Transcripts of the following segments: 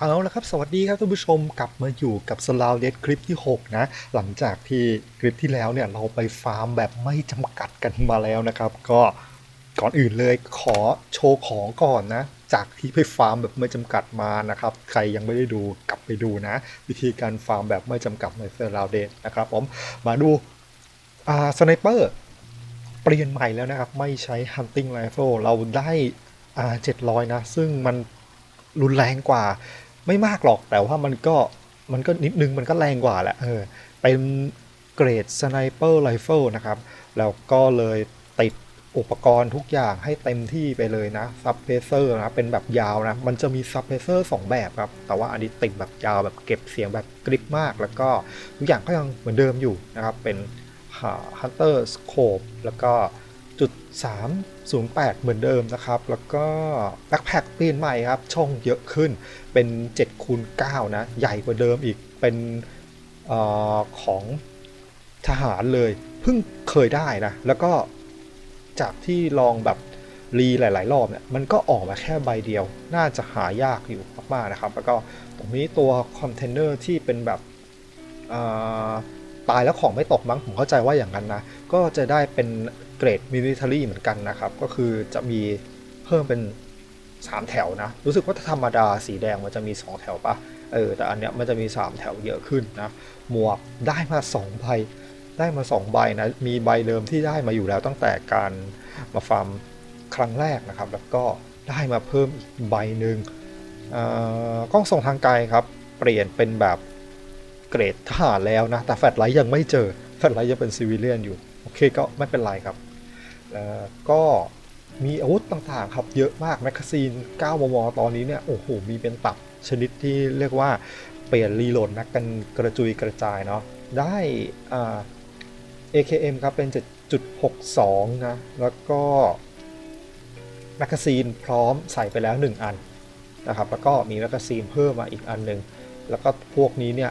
เอาละครับ สวัสดีครับท่านผู้ชมกลับมาอยู่กับสลาวเดดคลิปที่ 6 นะ หลังจากที่คลิปที่แล้วเนี่ยเราไปฟาร์มแบบไม่จำกัดกันมาแล้วนะครับ ก็ก่อนอื่นเลยขอโชว์ของก่อนนะ จากที่ไปฟาร์มแบบไม่จำกัดมานะครับ ใครยังไม่ได้ดูกลับไปดูนะ วิธีการฟาร์มแบบไม่จำกัดในสลาวเดดนะครับผมมาดูอ่าสไนเปอร์เปลี่ยนใหม่แล้วนะครับ ไม่ใช้ hunting rifle เราได้อ่า700 นะ ซึ่งมันรุนแรงกว่า ไม่มากหรอกแต่ว่ามันก็มันก็นิดนึงมันก็แรงกว่าแหละเออเป็นเกรดสไนเปอร์ไรเฟิลนะครับ แล้วก็เลยติดอุปกรณ์ทุกอย่างให้เต็มที่ไปเลยนะซับเพเซอร์นะเป็นแบบยาวนะ มันจะมีซับเพเซอร์สองแบบครับ แต่ว่าอันนี้ติดแบบยาวแบบเก็บเสียงแบบกริบมาก แล้วก็ทุกอย่างก็ยังเหมือนเดิมอยู่นะครับ เป็น Hunter Scope แล้วก็ 308 เหมือนเดิมนะครับ แล้วก็แบ็คแพคเปลี่ยนใหม่ครับ ช่องเยอะขึ้นเป็น7คูณ9นะ ใหญ่กว่าเดิมอีกเป็นออของทหารเลย เพิ่งเคยได้นะ แล้วก็จากที่ลองแบบรีหลาย ๆ รอบเนี่ย มันก็ออกมาแค่ใบเดียว น่าจะหายากอยู่มากๆนะครับ แล้วก็ตรงนี้ตัวคอนเทนเนอร์ที่เป็นแบบ ตายแล้วของไม่ตกมั้งผมเข้าใจว่าอย่างนั้นนะ ก็จะได้เป็นเกรดมิลิเ a อรี่เหมือนกันนะครับ ก็คือจะมีเพิ่มเป็น 3 แถวนะ รู้สึกว่าธรรมดาสีแดงมันจะมี 2 แถวปะเออแต่อันเนี้ยมันจะมี 3 แถวเยอะขึ้นนะหมวกได้มา2ใบได้มา 2 ใบนะ มีใบเดิมที่ได้มาอยู่แล้วตั้งแต่การมาฟาร์มครั้งแรกนะครับ แล้วก็ได้มาเพิ่มอีกใบหนึ่งอ่ากล้องส่งทางไกลครับ เปลี่ยนเป็นแบบ เกรดทหารแล้วนะ แต่แฟลไลท์ยังไม่เจอ แฟลไลท์ยังเป็นซิวิเลียนอยู่ โอเคก็ไม่เป็นไรครับแล้วก็มีอาวุธต่างๆครับ เยอะมาก แมกกาซีน 9 มม ตอนนี้เนี่ย โอ้โห มีเป็นตับชนิดที่เรียกว่าเปลี่ยนรีโหลดแม็กกันกระจุยกระจายเนาะ ได้อ่า AKM ครับ เป็น 7.62 นะ แล้วก็แมกกาซีนพร้อมใส่ไปแล้ว 1 อันนะครับ แล้วก็มีแมกกาซีนเพิ่มมาอีกอันหนึ่ง แล้วก็พวกนี้เนี่ย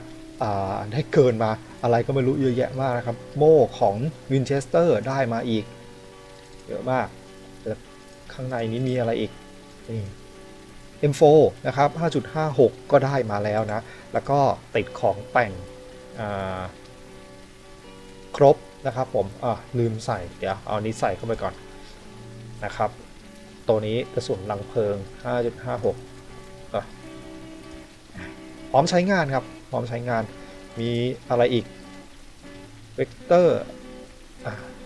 ได้เกินมาอะไรก็ไม่รู้เยอะแยะมากนะครับ โม่ของวินเชสเตอร์ได้มาอีก เยอะมากแล้วข้างในนี้มีอะไรอีกนี่ M4 นะครับ 5.56 ก็ได้มาแล้วนะ แล้วก็ติดของแต่งครบนะครับผมลืมใส่ เดี๋ยวเอานี้ใส่เข้าไปก่อนนะครับ ตัวนี้กระสุนลังเพลิง 5.56 พร้อมใช้งานครับ พร้อมใช้งาน มีอะไรอีกเวกเตอร์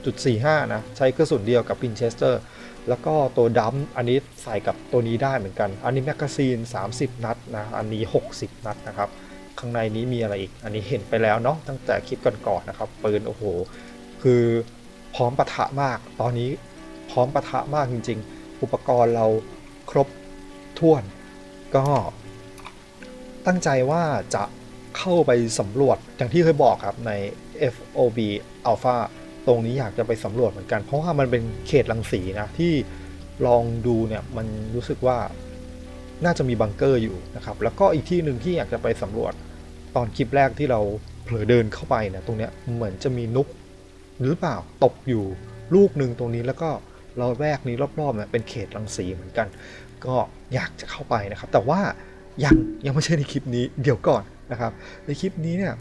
จุด45 นะ ใช้กระสุนเดียวกับวินเชสเตอร์ แล้วก็ตัวดัมอันนี้ใส่กับตัวนี้ได้เหมือนกัน อันนี้แมกกาซีน 30 นัดนะ อันนี้ 60 นัดนะครับ ข้างในนี้มีอะไรอีก อันนี้เห็นไปแล้วเนาะตั้งแต่คลิปก่อนๆนะครับ ปืนโอ้โห คือพร้อมปะทะมาก ตอนนี้พร้อมปะทะมากจริง ๆ อุปกรณ์เราครบถ้วน ก็ตั้งใจว่าจะ เข้าไปสำรวจอย่างที่เคยบอกครับใน FOB Alpha ตรงนี้อยากจะไปสำรวจเหมือนกัน เพราะว่ามันเป็นเขตรังสีนะที่ลองดูเนี่ยมันรู้สึกว่าน่าจะมีบังเกอร์อยู่นะครับ แล้วก็อีกที่หนึ่งที่อยากจะไปสำรวจตอนคลิปแรกที่เราเผลอเดินเข้าไปเนี่ยตรงเนี้ยเหมือนจะมีนุกหรือเปล่าตกอยู่ลูกหนึ่งตรงนี้แล้วก็เราแวกนี้รอบๆเนี่ยเป็นเขตรังสีเหมือนกัน ก็อยากจะเข้าไปนะครับ แต่ว่ายังยังไม่ใช่ในคลิปนี้เดี๋ยวก่อน นะครับในคลิปนี้เนี่ย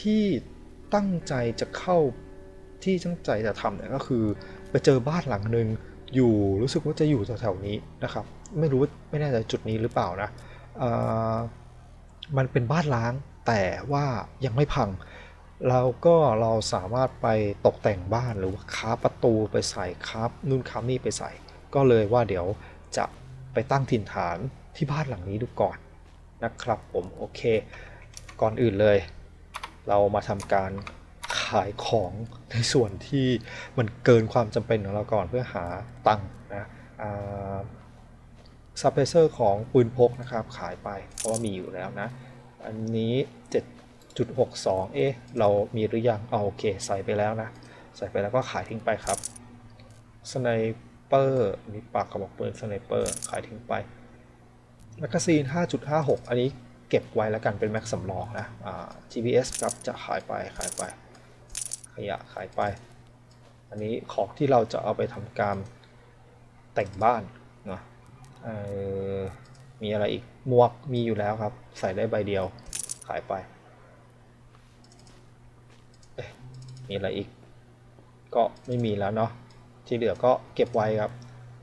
ที่ตั้งใจจะเข้าที่ตั้งใจจะทำเนี่ยก็คือไปเจอบ้านหลังหนึ่งอยู่รู้สึกว่าจะอยู่แถวๆนี้นะครับไม่รู้ไม่แน่ใจจุดนี้หรือเปล่านะมันเป็นบ้านล้างแต่ว่ายังไม่พังแล้วก็เราสามารถไปตกแต่งบ้านหรือว่าค้าประตูไปใส่ครับนู่นค้านี่ไปใส่ ก็เลยว่าเดี๋ยวจะไปตั้งถิ่นฐานที่บ้านหลังนี้ดูก่อนนะครับผมโอเค ก่อนอื่นเลย เรามาทำการขายของในส่วนที่มันเกินความจำเป็นของเราก่อนเพื่อหาตังค์นะซับเพเซอร์ของปืนพกนะครับขายไปเพราะว่ามีอยู่แล้วนะ อันนี้ 7.62 เอ๊ะ เรามีหรือยังเอาโอเคใส่ไปแล้วนะ ใส่ไปแล้วก็ขายทิ้งไปครับสไนเปอร์มีปากกระบอกปืนสไนเปอร์ขายทิ้งไปแมกกาซีน 5.56 อันนี้ ก็บไว้แล้วกันเป็นแม็กสำรองนะ GPS ครับจะขายไปขายไป ขยะขายไป อันนี้ของที่เราจะเอาไปทำการแต่งบ้านนะมีอะไรอีกหมวกมีอยู่แล้วครับ ใส่ได้ใบเดียวขายไปมีอะไรอีก ก็ไม่มีแล้วเนาะที่เหลือก็เก็บไว้ครับ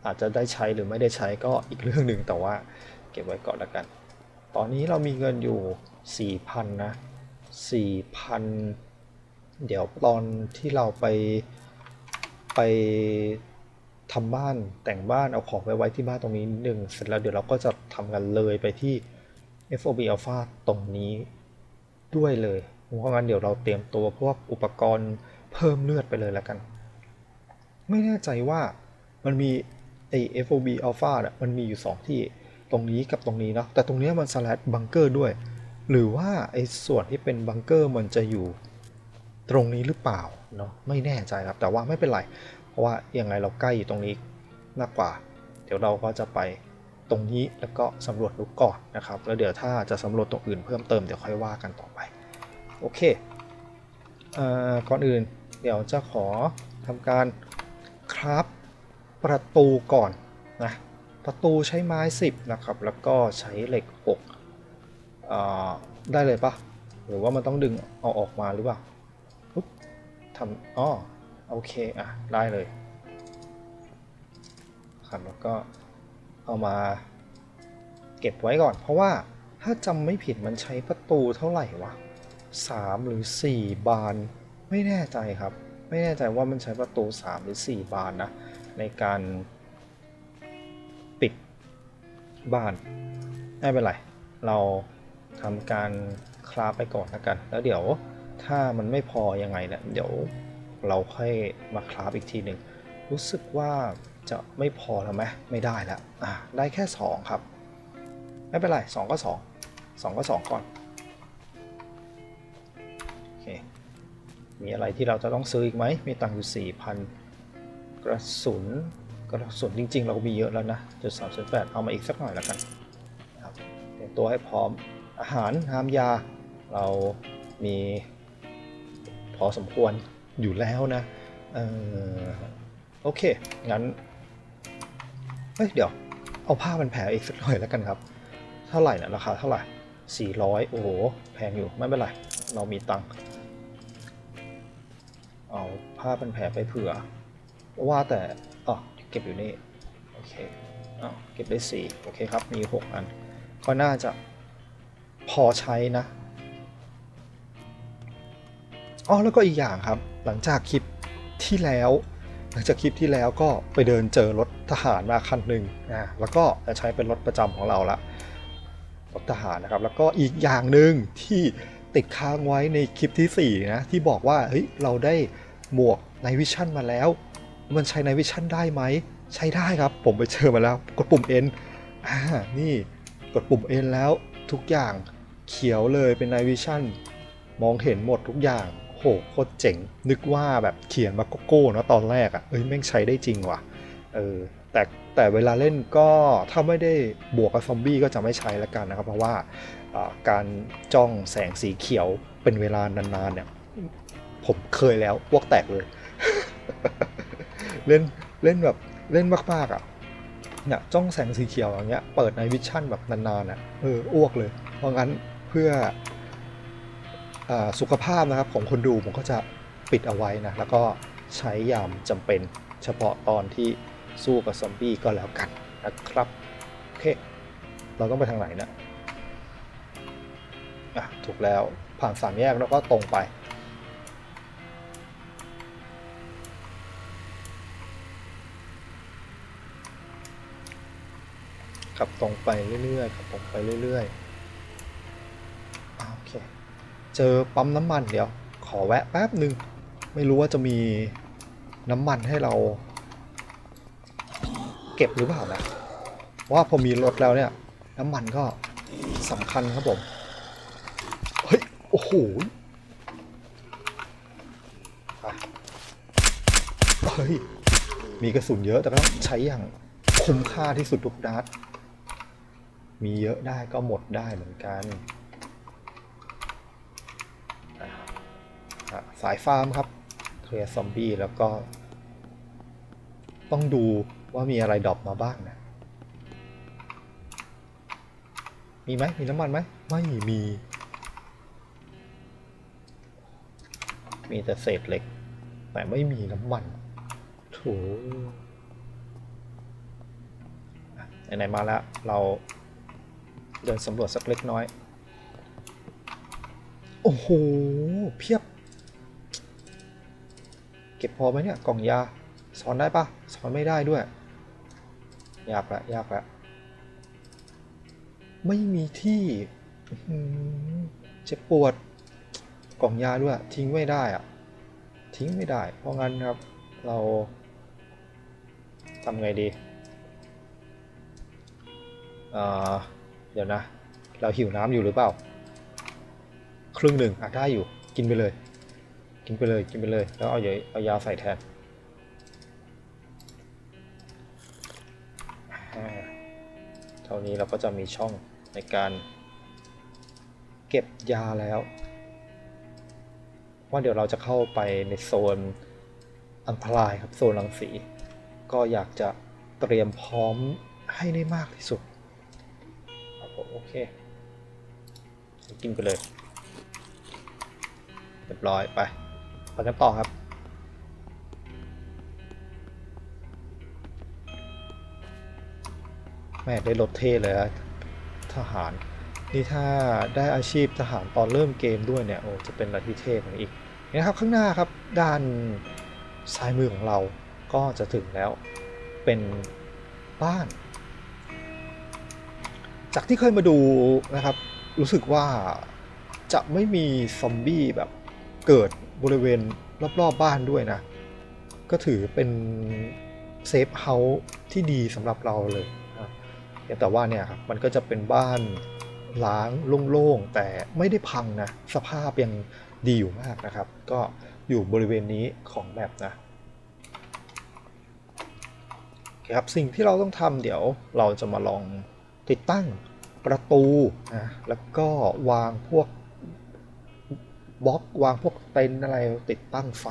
อาจจะได้ใช้หรือไม่ได้ใช้ก็อีกเรื่องหนึ่งแต่ว่าเก็บไว้ก่อนละกัน ตอนนี้เรามีเงินอยู่ 4,000 นะ 4,000 เดี๋ยวตอนที่เราไปไปทำบ้านแต่งบ้านเอาของไปไว้ที่บ้านตรงนี้นิดนึงเสร็จแล้วเดี๋ยวเราก็จะทำกันเลยไปที่ FOB Alpha ตรงนี้ด้วยเลยเพราะงั้นเดี๋ยวเราเตรียมตัวพวกอุปกรณ์เพิ่มเลือดไปเลยแล้วกัน ไม่แน่ใจว่ามันมีไอ FOB Alpha อะมันมีอยู่ 2 ที่ ตรงนี้กับตรงนี้เนาะแต่ตรงเนี้ยมันสลัดบังเกอร์ด้วย หรือว่าไอ้ส่วนที่เป็นบังเกอร์มันจะอยู่ตรงนี้หรือเปล่าเนาะไม่แน่ใจครับแต่ว่าไม่เป็นไร เพราะว่ายังไงเราใกล้อยู่ตรงนี้มากกว่า เดี๋ยวเราก็จะไปตรงนี้แล้วก็สำรวจดูก่อนนะครับ แล้วเดี๋ยวถ้าจะสำรวจตรงอื่นเพิ่มเติมเดี๋ยวค่อยว่ากันต่อไปโอเคเอ่อก่อนอื่นเดี๋ยวจะขอทำการคราฟประตูก่อนนะ ประตูใช้ไม้ 10 นะครับ แล้วก็ใช้เหล็ก6ได้เลยปะหรือว่ามันต้องดึงเอาออกมาหรือเปล่าปุ๊บทำอ๋อโอเค อะ ได้เลยครับแล้วก็เอามาเก็บไว้ก่อน เพราะว่าถ้าจำไม่ผิดมันใช้ประตูเท่าไหร่วะ 3 หรือ 4 บานไม่แน่ใจครับ ไม่แน่ใจว่ามันใช้ประตู 3 หรือ 4 บานนะ ในการ บ้าน ไม่เป็นไร เราทำการคราฟไปก่อนแล้วกัน แล้วเดี๋ยวถ้ามันไม่พอยังไงเนี่ยเดี๋ยวเราค่อยมาคราฟอีกทีหนึ่งรู้สึกว่าจะไม่พอแล้วไหมไม่ได้แล้วอะได้แค่ 2 ครับ ไม่เป็นไร 2 ก็ 2 2 ก็ 2 ก่อนโอเคมีอะไรที่เราจะต้องซื้ออีกไหมมีตังค์อยู่4,000 กระสุน กระสุนจริง ๆ เรามีเยอะแล้วนะจุดสามสิบแปดเอามาอีกสักหน่อยแล้วกันครับเตรียมตัวให้พร้อมอาหารน้ำยา เรามีพอสมควรอยู่แล้วนะเออโอเค งั้นเฮ้ยเดี๋ยว เอาผ้ามันแผลอีกสักหน่อยแล้วกันครับ เท่าไหร่นะราคาเท่าไหร่ 400 โอ้โห แพงอยู่ไม่เป็นไร เรามีตังค์เอาผ้าพันแผลไปเผื่อ ว่าแต่อ๋อ เก็บอยู่นี่โอเคอ๋อเก็บได้4โอเคครับมี 6 อัน ก็น่าจะพอใช้นะอ๋อแล้วก็อีกอย่างครับหลังจากคลิปที่แล้ว หลังจากคลิปที่แล้วก็ไปเดินเจอรถทหารมาคันหนึ่งอ่าแล้วก็จะใช้เป็นรถประจำของเราละรถทหารนะครับแล้วก็อีกอย่างหนึ่งที่ติดค้างไว้ในคลิปที่4นะที่บอกว่าเฮ้ยเราได้หมวกในวิชั่นมาแล้ว มันใช้ในวิชั่นได้ไหม ใช้ได้ครับ ผมไปเจอมาแล้ว กดปุ่ม N อ่า นี่กดปุ่ม N แล้วทุกอย่างเขียวเลยเป็นในวิชั่นมองเห็นหมดทุกอย่างโหโคตรเจ๋ง นึกว่าแบบเขียนมาโกโก้เนอะตอนแรกอะ่ะเอ้ยแม่งใช้ได้จริงว่ะ เออ แต่แต่เวลาเล่นก็ถ้าไม่ได้บวกกับซอมบี้ก็จะไม่ใช้ล้วกันนะครับ เพราะว่าอ่าการจ้องแสงสีเขียวเป็นเวลานานๆเนี่ย ผมเคยแล้วพวกแตกเลย เล่นเล่นแบบเล่นมากๆอะเนี่ยจ้องแสงสีเขียวอย่างเงี้ยเปิดในวิชั่นแบบนานๆอะเอออ้วกเลย เพราะงั้นเพื่ออสุขภาพนะครับของคนดูผมก็จะปิดเอาไว้นะ แล้วก็ใช้ยามจำเป็นเฉพาะตอนที่สู้กับซอมบี้ก็แล้วกันนะครับ โอเค เราต้องไปทางไหนเนะอะ ถูกแล้วผ่านสามแยกแล้วก็ตรงไป ขับตรงไปเรื่อยๆขับตรงไปเรื่อยๆโอเค เจอปั๊มน้ำมันเดี๋ยว ขอแวะแป๊บหนึ่งไม่รู้ว่าจะมีน้ำมันให้เรา เก็บหรือเปล่านะว่าพอมีรถแล้วเนี่ย น้ำมันก็สำคัญครับผม เฮ้ย โอ้โหเฮ้ย มีกระสุนเยอะแต่ก็ใช้อย่างคุ้มค่าที่สุดทุกนัด มีเยอะได้ก็หมดได้เหมือนกันสายฟาร์มครับ เคลียร์ซอมบี้แล้วก็ ต้องดูว่ามีอะไรดรอปมาบ้างนะ มีไหมมีน้ำมันไหม ไม่มี มีแต่เศษเหล็ก แต่ไม่มีน้ำมันโถอะไหนๆมาแล้ว เรา เดินสำรวจสักเล็กน้อย โอ้โห เพียบ เก็บพอไหมเนี่ย กล่องยา สอนได้ปะสอนไม่ได้ด้วย ยากละยากละไม่มีที่เจ็บปวด กล่องยาด้วย ทิ้งไม่ได้อะทิ้งไม่ได้ เพราะงั้นครับ เราทำไงดีอ่อ เดี๋ยวนะ เราหิวน้ำอยู่หรือเปล่า ครึ่งหนึ่งอะได้อยู่ กินไปเลย กินไปเลย กินไปเลย แล้วเอาเยเอายาใส่แทนเท่านี้เราก็จะมีช่องในการเก็บยาแล้ว ว่าเดี๋ยวเราจะเข้าไปในโซนอันตรายครับโซนรังสี ก็อยากจะเตรียมพร้อมให้ได้มากที่สุด โอเค กินไปเลย เรียบร้อยไปไปกันต่อครับแม่ได้รถเท่เลยอะทหาร นี่ถ้าได้อาชีพทหารตอนเริ่มเกมด้วยเนี่ยโอ้จะเป็นอะไรที่เท่กว่านี้อีกนะครับข้างหน้าครับด้านซ้ายมือของเราก็จะถึงแล้วเป็นบ้าน จากที่เคยมาดูนะครับ รู้สึกว่าจะไม่มีซอมบี้แบบเกิดบริเวณรอบๆบบ้านด้วยนะ ก็ถือเป็นเซฟเฮาส์ที่ดีสำหรับเราเลยนะแต่ว่าเนี่ยครับมันก็จะเป็นบ้านล้างโล่งๆ แต่ไม่ได้พังนะ สภาพยังดีอยู่มากนะครับ ก็อยู่บริเวณนี้ของแมปนะครับสิ่งที่เราต้องทำเดี๋ยวเราจะมาลอง ติดตั้งประตูนะแล้วก็วางพวกบล็อกวางพวกเต็นท์อะไรติดตั้งไฟ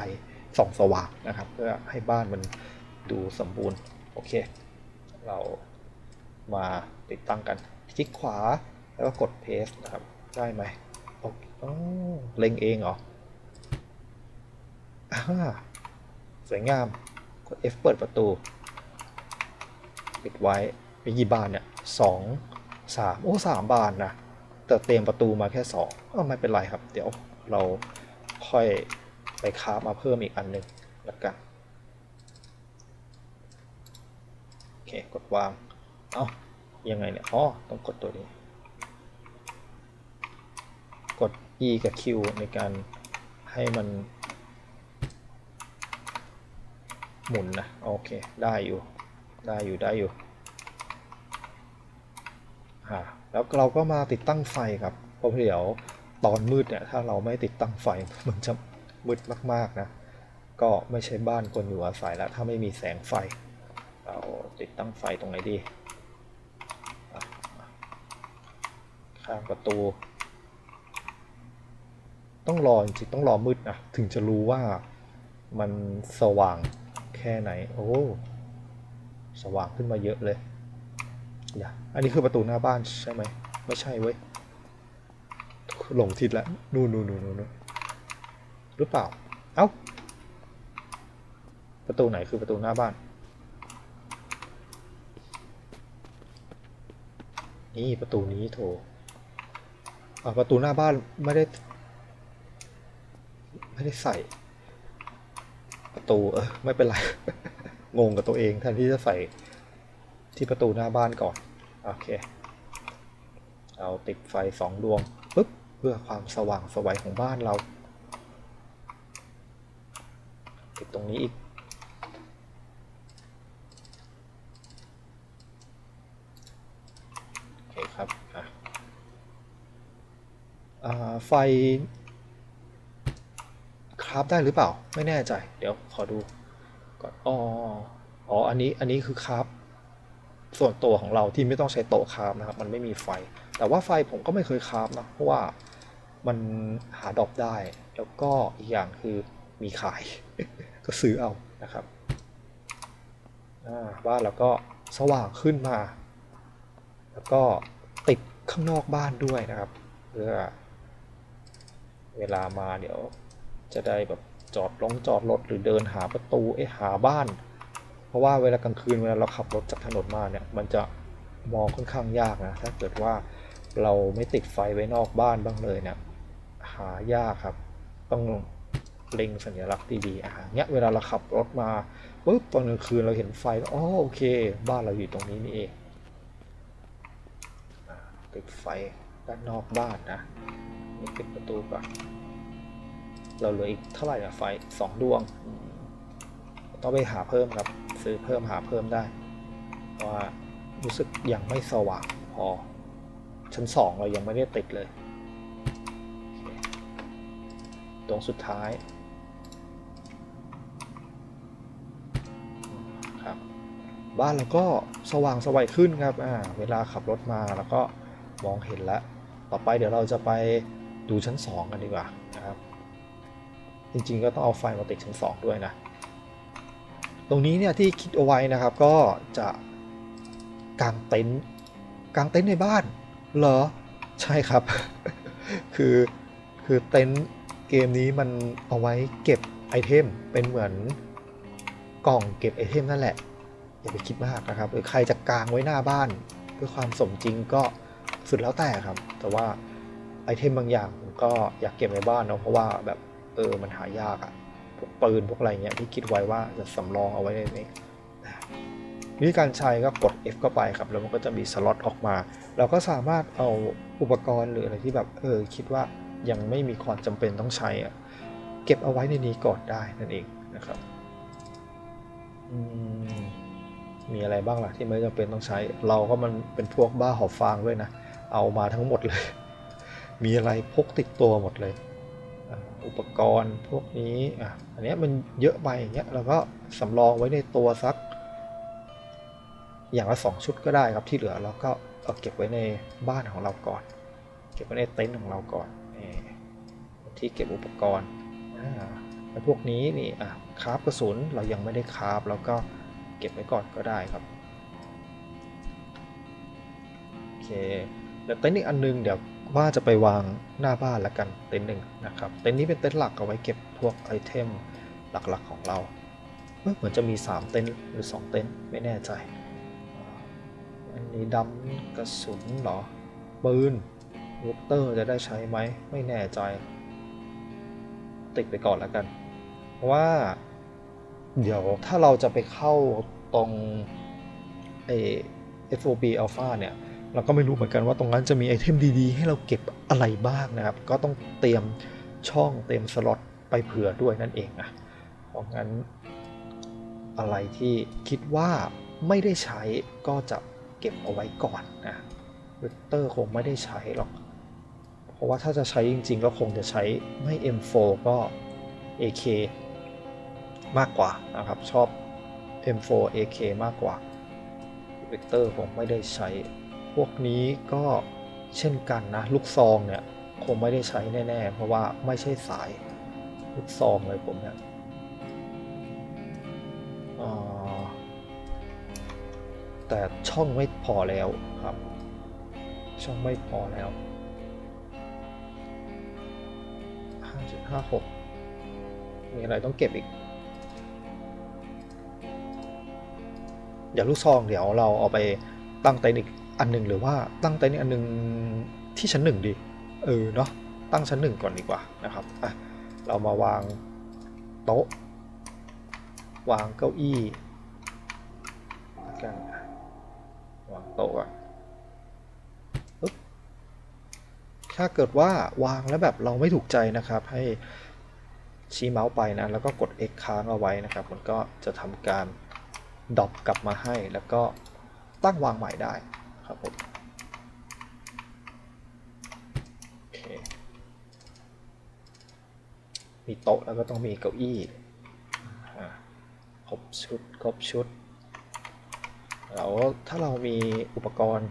ส่องสว่างนะครับ เพื่อให้บ้านมันดูสมบูรณ์ โอเค เรามาติดตั้งกัน คลิกขวาแล้วก็กด paste นะครับ ได้ไหมโอเคอ๋อเล็งเองเหรออ่าสวยงาม กด F เปิดประตู ปิดไว้มีกี่บานเนี่ย สองสามโอ้สามบานนะแต่เตรียมประตูมาแค่สองก็ไม่เป็นไรครับ เดี๋ยวเราค่อยไปคาบมาเพิ่มอีกอันหนึ่งแล้วกันโอเคกดวางเอา้ายังไงเนี่ยอ๋อต้องกดตัวนี้ กด E กับ Q ในการให้มันหมุนนะโอเค ได้อยู่ ได้อยู่ได้อยู่ อ่าแล้วเราก็มาติดตั้งไฟครับเพราะเดี๋ยวตอนมืดเนี่ยถ้าเราไม่ติดตั้งไฟมันจะมืดมากๆนะก็ไม่ใช่บ้านคนอยู่อาศัยแล้วถ้าไม่มีแสงไฟ เราติดตั้งไฟตรงไหนดีข้างประตู ต้องรอจริงต้องรอมืดนะถึงจะรู้ว่ามันสว่างแค่ไหน โอ้ สว่างขึ้นมาเยอะเลย อย่าอันนี้คือประตูหน้าบ้านใช่ไหม ไม่ใช่เว้ย หลงทิศแล้วนู่นนู่นนู่นนู่นหรือเปล่า เอ้า ประตูไหนคือประตูหน้าบ้าน นี่ประตูนี้โถอ่าประตูหน้าบ้านไม่ได้ ไม่ได้ใส่ ประตูเออไม่เป็นไร งงกับตัวเองแทนที่จะใส่ ที่ประตูหน้าบ้านก่อน โอเค เอาติดไฟสองดวงปึ๊บเพื่อความสว่างสวัยของบ้านเรา ติดตรงนี้อีก โอเคครับอ่าไฟคราฟได้หรือเปล่า ไม่แน่ใจ เดี๋ยวขอดูก่อนอ๋ออ๋อ อันนี้ อันนี้คือคราฟ ส่วนตัวของเราที่ไม่ต้องใช้โต๊ะคราฟนะครับ มันไม่มีไฟ แต่ว่าไฟผมก็ไม่เคยคราฟนะ เพราะว่ามันหาดอปได้ แล้วก็อีกอย่างคือมีขาย ก็ซื้อเอานะครับบ้านเราก็สว่างขึ้นมา แล้วก็ติดข้างนอกบ้านด้วยนะครับ เพื่อเวลามาเดี๋ยวจะได้แบบจอดลงจอดรถหรือเดินหาประตูเอ๊ะหาบ้าน เพราะว่าเวลากลางคืนเวลาเราขับรถจากถนนมาเนี่ยมันจะมองค่อนข้างยากนะ ถ้าเกิดว่าเราไม่ติดไฟไว้นอกบ้านบ้างเลยเนี่ยหายากครับ ต้องเล็งสัญลักษณ์ดีๆอะเนี้ยเวลาเราขับรถมาปุ๊บตอนกลางคืนเราเห็นไฟก็อ๋อโอเค บ้านเราอยู่ตรงนี้นี่เองอติดไฟด้านนอกบ้านนะนี่ปิดประตูก่อนเราเหลืออีกเท่าไหร่อะไฟสองดวง ต้องไปหาเพิ่มครับ ซื้อเพิ่มหาเพิ่มได้ว่ารู้สึกยังไม่สว่างพอ ชั้นสองเรายังไม่ได้ติดเลย ตรงสุดท้ายครับ บ้านเราก็สว่างสวัยขึ้นครับอ่าเวลาขับรถมาแล้วก็มองเห็นแล้ว ต่อไปเดี๋ยวเราจะไปดูชั้น2กันดีกว่านะครับ จริงๆก็ต้องเอาไฟมาติดชั้น2ด้วยนะ ตรงนี้เนี่ยที่คิดเอาไว้นะครับก็จะกางเต็นท์กางเต็นท์ในบ้านเหรอใช่ครับ คือคือเต็นท์เกมนี้มันเอาไว้เก็บไอเทมเป็นเหมือนกล่องเก็บไอเทมนั่นแหละ อย่าไปคิดมากนะครับหรือใครจะกางไว้หน้าบ้านเพื่อความสมจริงก็สุดแล้วแต่ครับ แต่ว่าไอเทมบางอย่างผมก็อยากเก็บในบ้านเนาะเพราะว่าแบบเออมันหายากอะ พวกปืนพวกอะไรเงี้ยที่คิดไว้ว่าจะสำรองเอาไว้ในนี้วิธีการใช้ก็กด F เข้าไปครับ แล้วมันก็จะมีสล็อตออกมา เราก็สามารถเอาอุปกรณ์หรืออะไรที่แบบเออคิดว่ายังไม่มีความจำเป็นต้องใช้อะเก็บเอาไว้ในนี้ก่อนได้นั่นเองนะครับมมีอะไรบ้างล่ะที่ไม่จำเป็นต้องใช้ เราก็มันเป็นพวกบ้าหอบฟางด้วยนะ เอามาทั้งหมดเลย มีอะไรพกติดตัวหมดเลย อุปกรณ์พวกนี้อะอันนี้มันเยอะไปอย่างเงี้ยเราก็สำรองไว้ในตัวสัก อย่างละสองชุดก็ได้ครับที่เหลือเราก็เอาเก็บไว้ในบ้านของเราก่อน เก็บไว้ในเต็นท์ของเราก่อนที่เก็บอุปกรณ์แล้วพวกนี้นี่อะคราฟกระสุนเรายังไม่ได้คราฟแล้วก็เก็บไว้ก่อนก็ได้ครับโอเคแล้วเต็นท์อีกอันนึงเดี๋ยว ว่าจะไปวางหน้าบ้านละกันเต็นท์หนึ่งนะครับเต็นท์นี้เป็นเต็นท์หลักเอาไว้เก็บพวกไอเทมหลักๆของเราเหมือนจะมี 3 เต็นท์หรือ 2 เต็นท์ไม่แน่ใจ อันนี้ดำกระสุนเหรอ ปืนวูเตอร์จะได้ใช้ไหมไม่แน่ใจ ติดไปก่อนแล้วกัน เพราะว่า เดี๋ยวถ้าเราจะไปเข้าตรงไอ FOB Alpha เนี่ย เราก็ไม่รู้เหมือนกันว่าตรงนั้นจะมีไอเทมดีๆ ให้เราเก็บอะไรบ้างนะครับ ก็ต้องเตรียมช่องเตรียมสล็อตไปเผื่อด้วยนั่นเองนะเพราะงั้นอะไรที่คิดว่าไม่ได้ใช้ก็จะเก็บเอาไว้ก่อนนะเวกเตอร์คงไม่ได้ใช้หรอก เพราะว่าถ้าจะใช้จริงๆ ก็คงจะใช้ไม่ M4 ก็ AK มากกว่านะครับ ชอบ M4 AK มากกว่าเวกเตอร์คงไม่ได้ใช้ พวกนี้ก็เช่นกันนะ ลูกซองเนี่ยคงไม่ได้ใช้แน่ๆ เพราะว่าไม่ใช่สายลูกซองเลยผมเนี่ยแต่ช่องไม่พอแล้วครับ ช่องไม่พอแล้ว 5.56 มีอะไรต้องเก็บอีก เดี๋ยวลูกซองเดี๋ยวเราเอาไปตั้งเต็นท์ อันหนึ่งหรือว่าตั้งเต็นท์อีกอันหนึ่งที่ชั้นหนึ่งดีเออเนาะตั้งชั้นหนึ่งก่อนดีกว่านะครับอะเรามาวางโต๊ะ วางเก้าอี้วกันวางโต๊ะอะปึ๊บถ้าเกิดว่าวางแล้วแบบเราไม่ถูกใจนะครับ ให้ชี้เมาส์ไปนะ แล้วก็กด X ค้างเอาไว้นะครับ มันก็จะทำการดรอปกลับมาให้แล้วก็ตั้งวางใหม่ได้ ครับผมโอเคมีโต๊ะแล้วก็ต้องมีเก้าอี้ครบชุดครบชุดแล้วถ้าเรามีอุปกรณ์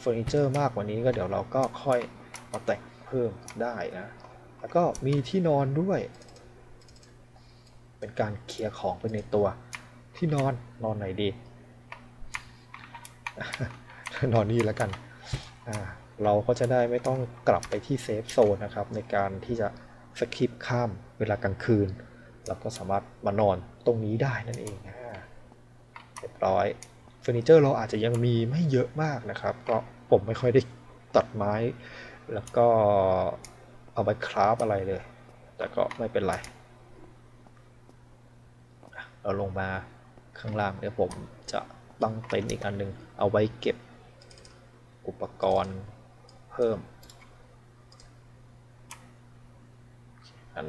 เฟอร์นิเจอร์มากกว่านี้ก็เดี๋ยวเราก็ค่อยมาแต่งเพิ่มได้นะ แล้วก็มีที่นอนด้วย เป็นการเคลียร์ของไปในตัวที่นอนนอนไหนดี นอนนี่แล้วกัน เราก็จะได้ไม่ต้องกลับไปที่เซฟโซนนะครับ ในการที่จะสคิปข้ามเวลากลางคืน เราก็สามารถมานอนตรงนี้ได้นั่นเองอ่าเรียบร้อยเฟอร์นิเจอร์เราอาจจะยังมีไม่เยอะมากนะครับก็ผมไม่ค่อยได้ตัดไม้ แล้วก็เอาไปคราฟอะไรเลย แต่ก็ไม่เป็นไร เราลงมาข้างล่างเดี๋ยวผมจะตั้งเต็นท์อีกอันหนึ่งเอาไว้เก็บ อุปกรณ์เพิ่มอัน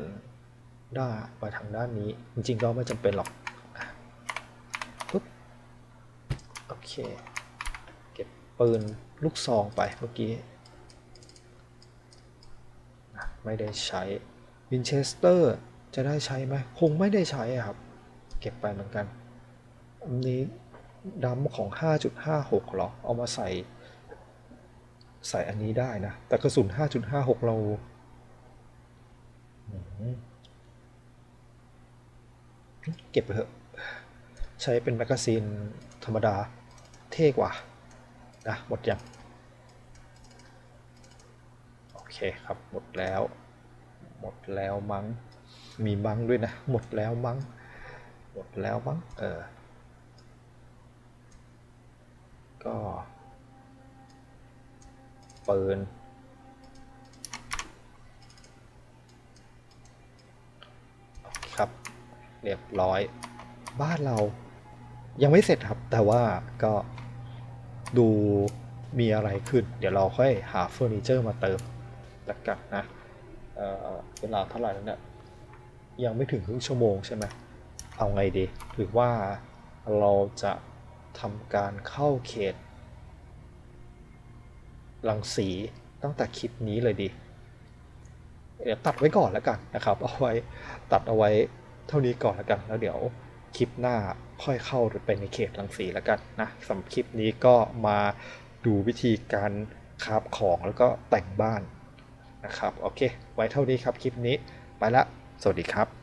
ด้านไปทางด้านนี้ จริงๆก็ไม่จำเป็นหรอกปุ๊บโอเค เก็บปืนลูกซองไปเมื่อกี้ไม่ได้ใช้วินเชสเตอร์จะได้ใช้ไหมคงไม่ได้ใช้ครับ เก็บไปเหมือนกัน อันนี้ดัมของ 5.56หรอ เอามาใส่ ใส่อันนี้ได้นะ แต่กระสุน 5.56 เราเก็บไปเถอะ ใช้เป็นแมกกาซีนธรรมดา เท่กว่า นะ หมดยัง โอเคครับ หมดแล้ว หมดแล้วมั้ง มีมั้งด้วยนะ หมดแล้วมั้ง หมดแล้วมั้ง เออ ก็ ปืน ครับ เรียบร้อย บ้านเรายังไม่เสร็จครับ แต่ว่าก็ดูมีอะไรขึ้น เดี๋ยวเราค่อยหาเฟอร์นิเจอร์มาเติมแล้วกันนะเเวลาเท่าไหร่แล้วเนี่ยยังไม่ถึงครึ่งชั่วโมงใช่ไหมเอาไงดี หรือว่าเราจะทำการเข้าเขต รังสีตั้งแต่คลิปนี้เลยดีเดี๋ยวตัดไว้ก่อนแล้วกันนะครับ เอาไว้ตัดเอาไว้เท่านี้ก่อนแล้วกัน แล้วเดี๋ยวคลิปหน้าค่อยเข้าไปในเขตรังสีแล้วกันนะสำหรับคลิปนี้ก็มาดูวิธีการคราฟของแล้วก็แต่งบ้านนะครับ โอเค ไว้เท่านี้ครับคลิปนี้ไปละ สวัสดีครับ